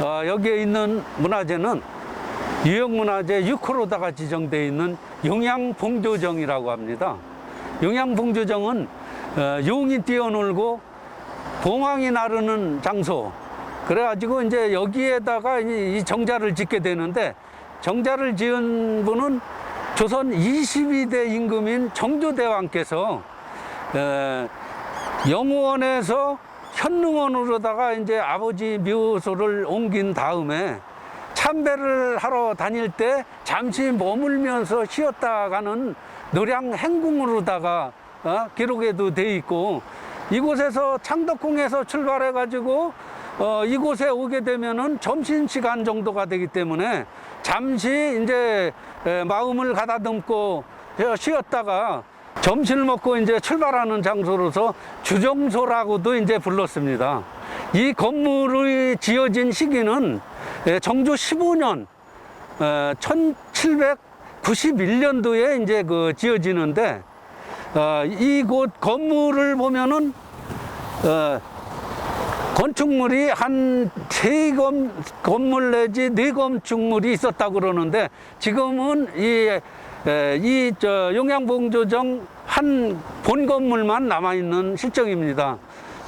여기에 있는 문화재는 유형문화재 6호로다가 지정되어 있는 용양봉조정이라고 합니다. 용양봉조정은 어, 용이 뛰어놀고 봉황이 나르는 장소. 그래가지고 이제 여기에다가 이 이 정자를 짓게 되는데 정자를 지은 분은 조선 22대 임금인 정조대왕께서 에, 영원에서 현능원으로다가 이제 아버지 묘소를 옮긴 다음에 참배를 하러 다닐 때 잠시 머물면서 쉬었다가는 노량 행궁으로다가 어, 기록에도 돼 있고 이곳에서 창덕궁에서 출발해 가지고 어, 이곳에 오게 되면은 점심 시간 정도가 되기 때문에 잠시 이제 에, 마음을 가다듬고 쉬었다가 점심을 먹고 이제 출발하는 장소로서 주정소라고도 이제 불렀습니다. 이 건물이 지어진 시기는 예, 정조 15년 어, 1791년도에 이제 그 지어지는데 어, 이곳 건물을 보면은 어, 건축물이 한 세 건물 내지 네 건축물이 있었다고 그러는데 지금은 이, 에, 이, 저, 용양봉조정 한 본 건물만 남아있는 실정입니다.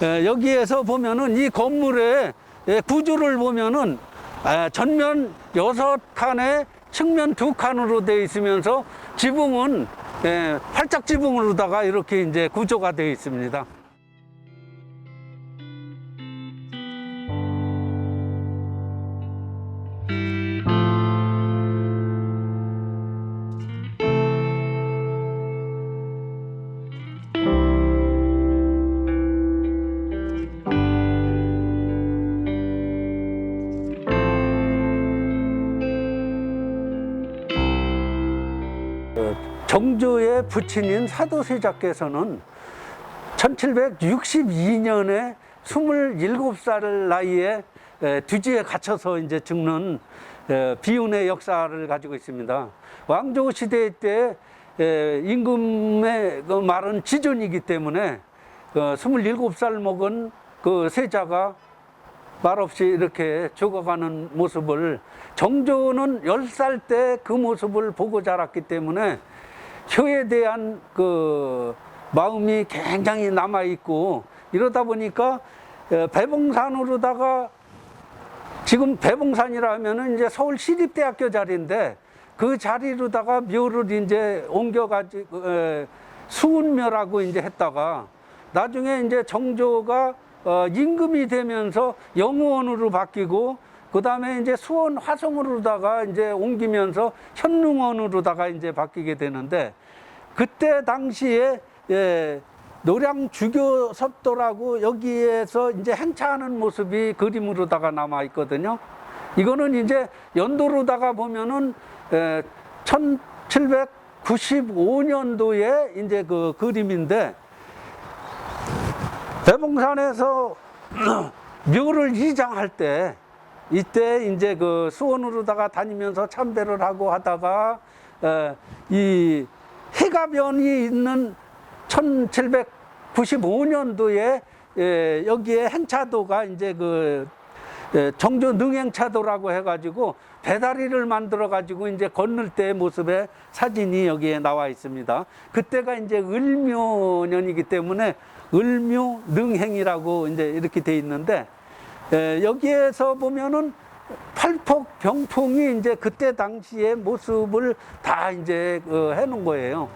에, 여기에서 보면은 이 건물의 에, 구조를 보면은 에, 전면 여섯 칸에 측면 두 칸으로 되어 있으면서 지붕은 에, 활짝 지붕으로다가 이렇게 이제 구조가 되어 있습니다. 정조의 부친인 사도세자께서는 1762년에 27살 나이에 에, 뒤지에 갇혀서 이제 죽는 에, 비운의 역사를 가지고 있습니다. 왕조 시대 때 에, 임금의 그 말은 지존이기 때문에 어, 27살 먹은 그 세자가 말없이 이렇게 죽어가는 모습을 정조는 10살 때 그 모습을 보고 자랐기 때문에 효에 대한 그 마음이 굉장히 남아 있고 이러다 보니까 어, 배봉산으로다가 지금 배봉산이라 하면은 이제 서울 시립대학교 자리인데 그 자리로다가 묘를 이제 옮겨가지고 에, 수운묘라고 이제 했다가 나중에 이제 정조가 어, 임금이 되면서 영우원으로 바뀌고 그 다음에 이제 수원 화성으로다가 이제 옮기면서 현능원으로다가 이제 바뀌게 되는데 그때 당시에 예, 노량 주교 섭도라고 여기에서 이제 행차하는 모습이 그림으로다가 남아 있거든요. 이거는 이제 연도로다가 보면은 에, 1795년도에 이제 그 그림인데 대봉산에서 묘를 이장할 때 이때 이제 그 수원으로다가 다니면서 참배를 하고 하다가 에, 이 해가변이 있는 1795년도에 예, 여기에 행차도가 이제 그 예, 정조 능행차도라고 해가지고 배다리를 만들어 가지고 이제 건널 때 모습의 사진이 여기에 나와 있습니다. 그때가 이제 을묘년이기 때문에 을묘 능행이라고 이제 이렇게 돼 있는데 예, 여기에서 보면은 팔폭 병풍이 이제 그때 당시의 모습을 다 이제 어, 해놓은 거예요.